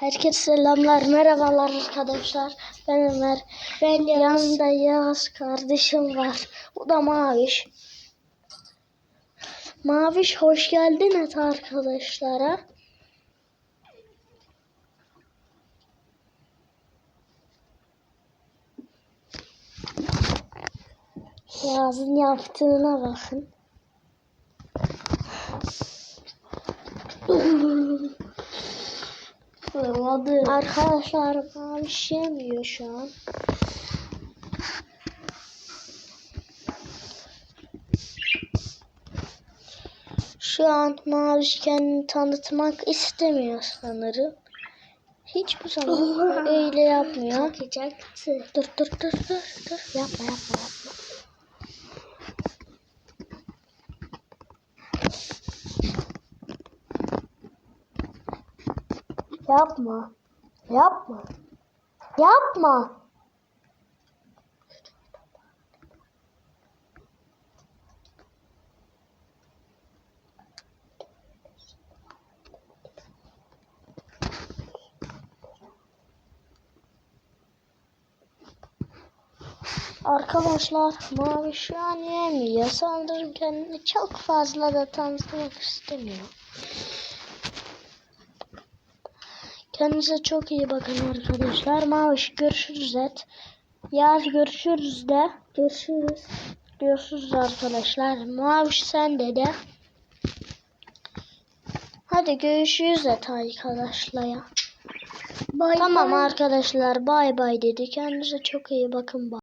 Herkese selamlar, merhabalar arkadaşlar. Ben Ömer. Ben yanımda Yağız kardeşim var. O da Maviş. Maviş hoş geldin et arkadaşlara. Yağız'ın yaptığına bakın. Fırladı. Arkadaşlar Maviş yemiyor şu an. Şu an Maviş kendini tanıtmak istemiyor sanırım. Hiç bu zaman öyle yapmıyor. Bakacaktı. Dur dur dur dur dur. Yapma yapma yapma. Yapma. Yapma. Yapma. Arkadaşlar Mavi şu an yemiyor. Sanırım çok fazla da tanıtmak istemiyor. Kendinize çok iyi bakın arkadaşlar. Maviş görüşürüz et. Yaz görüşürüz de. Görüşürüz. Görüşürüz arkadaşlar. Maviş sen de de. Hadi görüşürüz et arkadaşlar. Bay Tamam bay. arkadaşlar bay bay dedi. Kendinize çok iyi bakın. Bye.